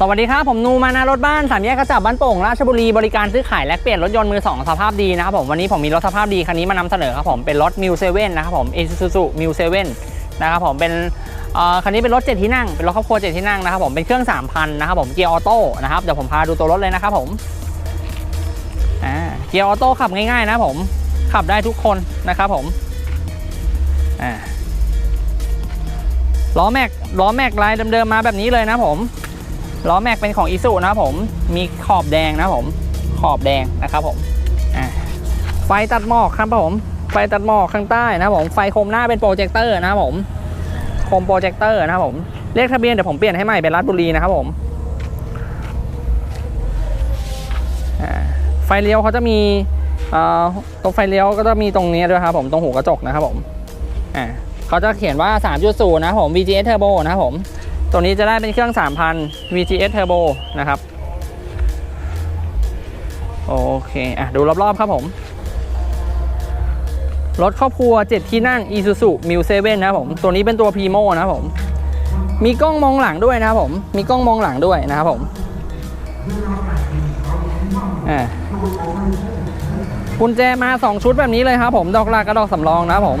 สวัสดีครับ ผมนูมานะรถบ้านสามแยกกระจับบ้านโป่งราชบุรีบริการซื้อขายแลกเปลี่ยนรถยนต์มือสองสภาพดีนะครับผมวันนี้ผมมีรถสภาพดีคันนี้มานำเสนอครับผมเป็นรถ m ิวเซเว่นนะครับผม Isuzu m ิวเซเว่นนะครับผมเป็นคันนี้เป็นรถ7ที่นั่งเป็นรถครอบครัว7ที่นั่งนะครับผมเป็นเครื่อง3,000นะครับผมเกียร์ออโต้นะครับเดี๋ยวผมพาดูตัวรถเลยนะครับผมเกียร์ออโต้ขับง่ายๆนะผมขับได้ทุกคนนะครับผมล้อแม็กล้อแม็กลายเดิมๆมาแบบนี้เลยนะผม ล้อแม็กเป็นของอีซูนะครับผมมีขอบแดงนะครับผมขอบแดงนะครับผมไฟตัดหมอกครับผมไฟตัดหมอกข้างใต้นะครับผมไฟโคมหน้าเป็นโปรเจคเตอร์นะครับผมโคมโปรเจคเตอร์นะครับผมเลขทะเบียนเดี๋ยวผมเปลี่ยนให้ใหม่เป็นรัฐบุรีนะครับผมไฟเลี้ยวเขาจะมีอ่อตรงไฟเลี้ยวก็จะมีตรงนี้ด้วยครับผมตรงหูกระจกนะครับผมอ่าเขาจะเขียนว่า 3.0 นะครับผม VGS Turbo นะครับผม ตัวนี้จะได้เป็นเครื่อง 3,000 VGS Turbo นะครับ โอเค อะ ดูรอบ ๆ ครับผม รถครอบครัว 7 ที่นั่ง Isuzu m ิว7นะครับผม ตัวนี้เป็นตัว Primo นะครับผม มีกล้องมองหลังด้วยนะครับผม มีกล้องมองหลังด้วยนะครับผม อ่ากุญแจมา 2 ชุดแบบนี้เลยครับผม ดอกหลักกับดอกสำรองนะครับผม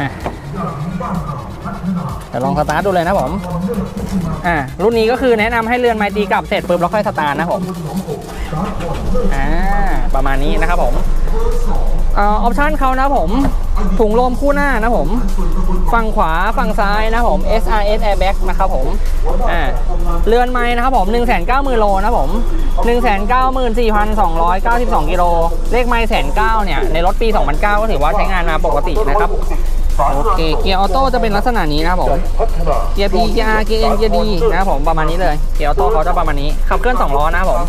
อะ เดี๋ยวลองสตาร์ทดูเลยนะผม อ่า รุ่นนี้ก็คือแนะนำให้เรือนไม้ตีกลับเสร็จปุ๊บแล้วค่อยสตาร์ทนะผม อ่า ประมาณนี้นะครับผมออปชั่นเขานะผม ถุงลมคู่หน้านะผม ฝั่งขวาฝั่งซ้ายนะผม SRS Airbag นะครับผม อ่า เรือนไม้นะครับผม 190,000โลนะผม 194,292 กิโล เลขไม้แสนเก้าเนี่ย ในรถปี 2009 ก็ถือว่าใช้งานมาปกตินะครับ โอเคเกียร์ออโต้จะเป็นลักษณะนี้นะครับผมเกียร์ P เกียร์ R เกียร์ N เกียร์ D นะครับผมประมาณนี้เลยเกียร์ออโต้เขาจะประมาณนี้ขับเคลื่อน2ล้อนะครับผม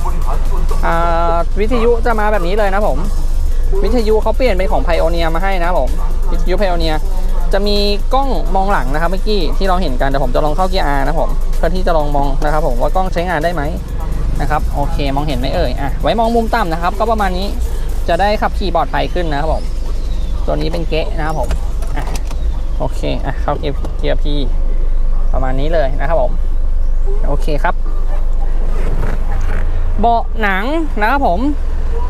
อ่าวิทยุจะมาแบบนี้เลยนะผม วิทยุเขาเปลี่ยนเป็นของไพโอเนียมาให้นะผมวิทยุไพโอเนียจะมีกล้องมองหลังนะครับเมื่อกี้ที่เราเห็นกันแต่ผมจะลองเข้าเกียร์ R นะผมเพื่อที่จะลองมองนะครับ ผมว่ากล้องใช้งานได้ไหมนะครับโอเคมองเห็นไหมเอ่ยอะไว้มองมุมต่ำนะครับ ก็ประมาณนี้จะได้ขับขี่ปลอดภัยขึ้นนะครับผมตัวนี้เป็นเกะนะครับผม อะโอเคอะเข้าเกียร์พีประมาณนี้เลยนะครับผมโอเคครับ เบาะหนังนะครับผม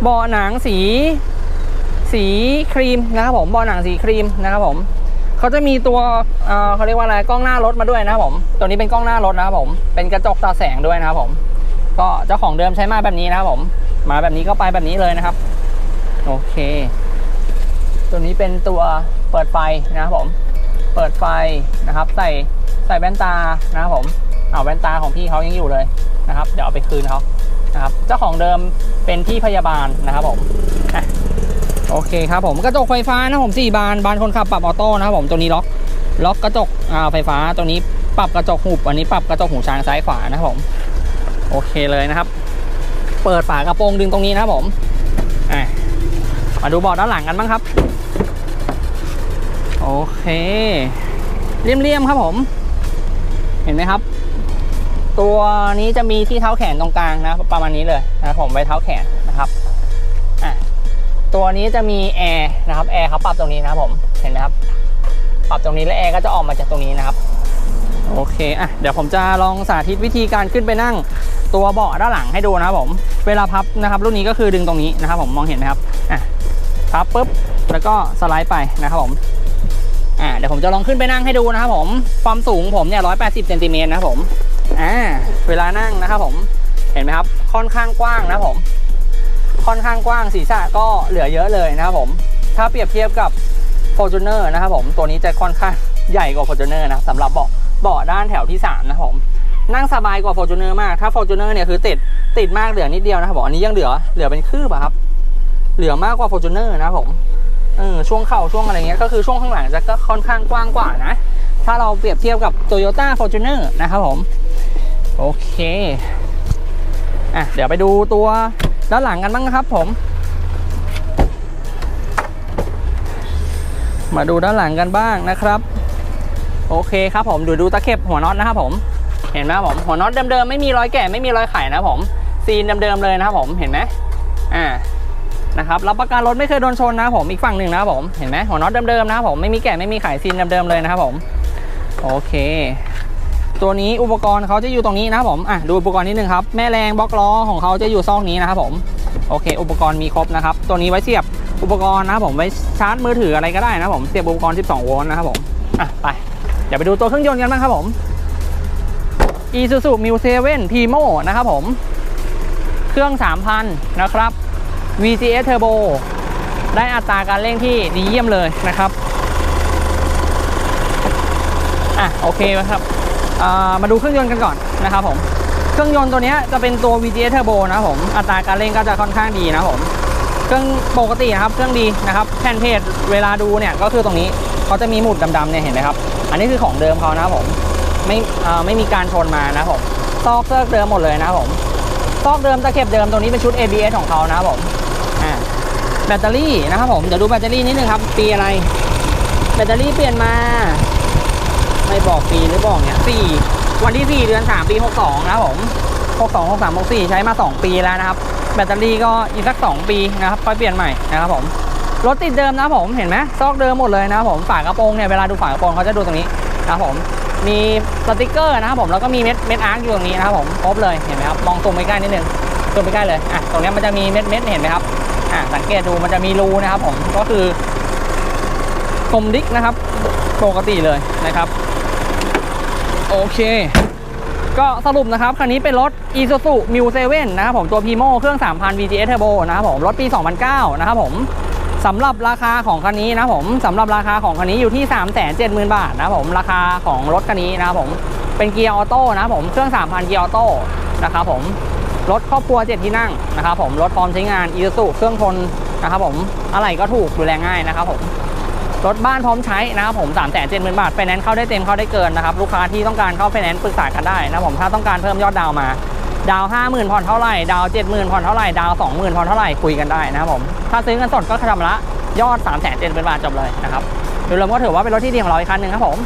เบาะหนังสี สีครีมนะครับผมเบาะหนังสีครีมนะครับผมเขาจะมีตัวเอ่อเขาเรียกว่าอะไรกล้องหน้ารถมาด้วยนะครับผม ตัวนี้เป็นกล้องหน้ารถนะครับผม เป็นกระจกตาแสงด้วยนะครับผม ก็เจ้าของเดิมใช้มาแบบนี้นะครับผม มาแบบนี้ก็ไปแบบนี้เลยนะครับ โอเค ตัวนี้เป็นตัว เปิดไฟนะครับผม เปิดไฟนะครับ ใส่ใส่แว่นตานะครับผมเอาแว่นตาของพี่เขายังอยู่เลยนะครับ เดี๋ยวเอาไปคืนเขานะครับ เจ้าของเดิมเป็นพี่พยาบาลนะครับผมอโอเคครับผมกระจกไฟฟ้านะผมสี่บานบานคนขับปรับออโต้นะครับผมตัวนี้ล็อกล็อกกระจกอ่าไฟฟ้าตัวนี้ปรับกระจกหูอันนี้ปรับกระจกหูช้างซ้ายขวานะครับผมโอเคเลยนะครับ เปิดฝากระโปรงดึงตรงนี้นะครับผมมาดูเบาะด้านหลังกันบ้างครับ โอเคเลี่ยมๆครับผม เห็นไหมครับ ตัวนี้จะมีที่เท้าแขนตรงกลางนะ ประมาณนี้เลยนะครับผมไว้เท้าแขนนะครับอะตัวนี้จะมีแอร์นะครับแอร์เขาปรับตรงนี้นะครับผมเห็นไหมครับ ปรับตรงนี้แล้วแอร์ก็จะออกมาจากตรงนี้นะครับ โอเคอะเดี๋ยวผมจะลองสาธิตวิธีการขึ้นไปนั่งตัวเบาะด้านหลังให้ดูนะครับผม เวลาพับนะครับ รุ่นนี้ก็คือดึงตรงนี้นะครับ ผมมองเห็นไหมครับอะพับปุ๊บแล้วก็สไลด์ไปนะครับผม อ่าเดี๋ยวผมจะลองขึ้นไปนั่งให้ดูนะครับผมความสูงผมเนี่ย180เซนติเมตรนะผมอ่าเวลานั่งนะครับผมเห็นไหมครับค่อนข้างกว้างนะผม ค่อนข้างกว้างศีรษะก็เหลือเยอะเลยนะครับผม ถ้าเปรียบเทียบกับ Fortuner นะครับผมตัวนี้จะค่อนข้างใหญ่กว่า Fortuner นะสำหรับเบาะเบาะด้านแถวที่3นะครับผมนั่งสบายกว่า Fortuner มากถ้า Fortuner เนี่ยคือติดติดมากเหลือนิดเดียวนะครับผมอันนี้ยังเหลือเหลือเป็นคืบอะครับเหลือมากกว่า Fortuner นะครับผม เออช่วงเข่าช่วงอะไรเงี้ยก็คือช่วงข้างหลังจะก็ค่อนข้างกว้างกว่านะ ถ้าเราเปรียบเทียบกับ Toyota Fortuner นะครับผม โอเคอะเดี๋ยวไปดูตัวด้านหลังกันบ้างนะครับผม มาดูด้านหลังกันบ้างนะครับ โอเคครับผมดูดูตะเข็บหัวน็อตนะครับผมเห็นไหมผมหัวน็อตเดิมๆไม่มีรอยแกะไม่มีรอยไขนะผมซีนเดิมๆเลยนะครับผมเห็นไหมอ่า นะครับรับประกันรถไม่เคยโดนชนนะผมอีกฝั่งหนึ่งนะผมเห็นไหมหัวน็อตเดิมๆนะผมไม่มีแกะไม่มีไขซีนเดิมๆเลยนะครับผมโอเค ตัวนี้อุปกรณ์เขาจะอยู่ตรงนี้นะผมอะดูอุปกรณ์นิดนึงครับแม่แรงบล็อกล้อของเขาจะอยู่ซอกนี้นะครับผมโอเค อุปกรณ์มีครบนะครับตัวนี้ไว้เสียบอุปกรณ์นะครับผมไว้ชาร์จมือถืออะไรก็ได้นะผมเสียบอุปกรณ์ 12 โวลต์นะครับผมอะไปเดี๋ยวไปดูตัวเครื่องยนต์กันบ้างครับผม Isuzu m u 7 Primo นะครับผม เครื่อง 3,000 นะครับ VGS Turbo ได้อัตราการเร่งที่ดีเยี่ยมเลยนะครับ อะโอเคครับมาดูเครื่องยนต์กันก่อนนะครับผม เครื่องยนต์ตัวนี้จะเป็นตัว VGS Turbo นะครับผม อัตราการเร่งก็จะค่อนข้างดีนะครับผม เครื่องปกตินะครับ เครื่องดีนะครับ แผ่นเพจเวลาดูเนี่ยก็คือตรงนี้เขาจะมีหมุดดำๆเนี่ยเห็นไหมครับ อันนี้คือของเดิมเขานะผม ไม่ไม่มีการชนมานะผมซอกเซิร์กเดิมหมดเลยนะผมซอกเดิมตะเข็บเดิมตัวนี้เป็นชุด ABS ของเขานะผม แบตเตอรี่นะครับผมเดี๋ยวดูแบตเตอรี่นิดนึงครับ ปีอะไร แบตเตอรี่เปลี่ยนมา ไม่บอกปีหรือบอกเนี่ยสี่วันที่4เดือน3ปี62นะครับผม62 63 64ใช้มา2ปีแล้วนะครับ แบตเตอรี่ก็อีกสัก2ปีนะครับค่อยเปลี่ยนใหม่นะครับผมรถติดเดิมนะครับผมเห็นไหมซอกเดิมหมดเลยนะครับผมฝากระโปรงเนี่ยเวลาดูฝากระโปรงเขาจะดูตรงนี้นะครับผมมีสติกเกอร์นะครับผมแล้วก็มีเม็ดเม็ดอาร์คอยู่ตรงนี้นะครับผมครบเลยเห็นไหมครับมองซูมไปใกล้นิดนึงซูมไปใกล้เลยอะตรงนี้มันจะมีเม็ดเม็ดเห็นไหมครับ อะสังเกตดูมันจะมีรูนะครับผมก็คือกลมดิกนะครับปกติเลยนะครับโอเค ก็สรุปนะครับ คันนี้เป็นรถ Isuzu Mu 7นะครับผมตัว Pimo เครื่อง 3,000 VGS Turbo นะครับผมรถปี 2009 นะครับผมสำหรับราคาของคันนี้นะผมสำหรับราคาของคันนี้อยู่ที่ 370,000 บาทนะครับผมราคาของรถคันนี้นะครับผมเป็นเกียร์ออโต้นะครับผมเครื่อง 3,000 เกียร์ออโต้นะครับผม รถครอบครัว 7 ที่นั่งนะครับผมรถพร้อมใช้งาน Isuzu เครื่องทนนะครับผมอะไรก็ถูกดูแลง่ายนะครับผมรถบ้านพร้อมใช้นะครับผม3 7 0 0 0 0บาทไฟแนนซ์เข้าได้เต็มเข้าได้เกินนะครับลูกค้าที่ต้องการเข้าไฟแนนซ์ปรึกษากันได้นะครับผมถ้าต้องการเพิ่มยอดดาวมา ดาว50,000ผ่อนเท่าไหร่ดาว70,000ผ่อนเท่าไหร่ดาว20,000ผ่อนเท่าไหร่คุยกันได้นะครับผมถ้าซื้อเงินสดก็ชำระยอด3 7 0 0 0 0บาทจบเลยนะครับโดยรวมก็ถือว่าเป็นรถที่ดีของเราอีกคันหนึ่งครับผม